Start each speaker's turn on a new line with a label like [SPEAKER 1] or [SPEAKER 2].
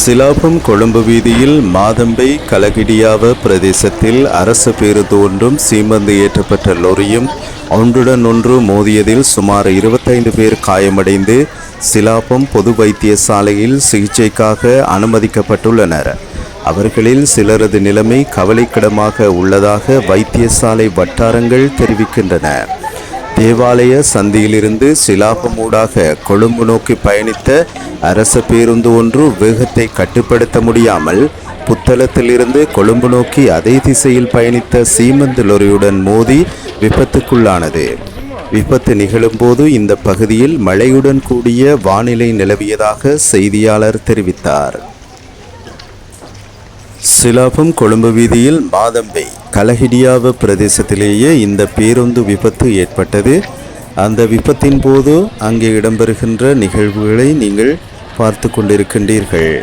[SPEAKER 1] சிலாபம் கொழும்பு வீதியில் மாதம்பை கலகிடியாவ பிரதேசத்தில் அரசு பேருந்து ஒன்றும் சீமந்து ஏற்றப்பட்ட லொரியும் ஒன்றுடன் ஒன்று மோதியதில் சுமார் இருபத்தைந்து பேர் காயமடைந்து சிலாபம் பொது வைத்தியசாலையில் சிகிச்சைக்காக அனுமதிக்கப்பட்டுள்ளனர். அவர்களில் சிலரது நிலைமை கவலைக்கிடமாக உள்ளதாக வைத்தியசாலை வட்டாரங்கள் தெரிவிக்கின்றன. தேவாலய சந்தியிலிருந்து சிலாபமூடாக கொழும்பு நோக்கி பயணித்த அரச பேருந்து ஒன்று வேகத்தை கட்டுப்படுத்த முடியாமல் புத்தளத்திலிருந்து கொழும்பு நோக்கி அதே திசையில் பயணித்த சீமந்து லொரியுடன் மோதி விபத்துக்குள்ளானது. விபத்து நிகழும்போது இந்த பகுதியில் மழையுடன் கூடிய வானிலை நிலவியதாக செய்தியாளர் தெரிவித்தார். சிலாபம் கொழும்பு வீதியில் மாதம்பை கலஹிடியாவ பிரதேசத்திலேயே இந்த பேருந்து விபத்து ஏற்பட்டது. அந்த விபத்தின் போது அங்கே இடம்பெறுகின்ற நிகழ்வுகளை நீங்கள் பார்த்து கொண்டிருக்கின்றீர்கள்.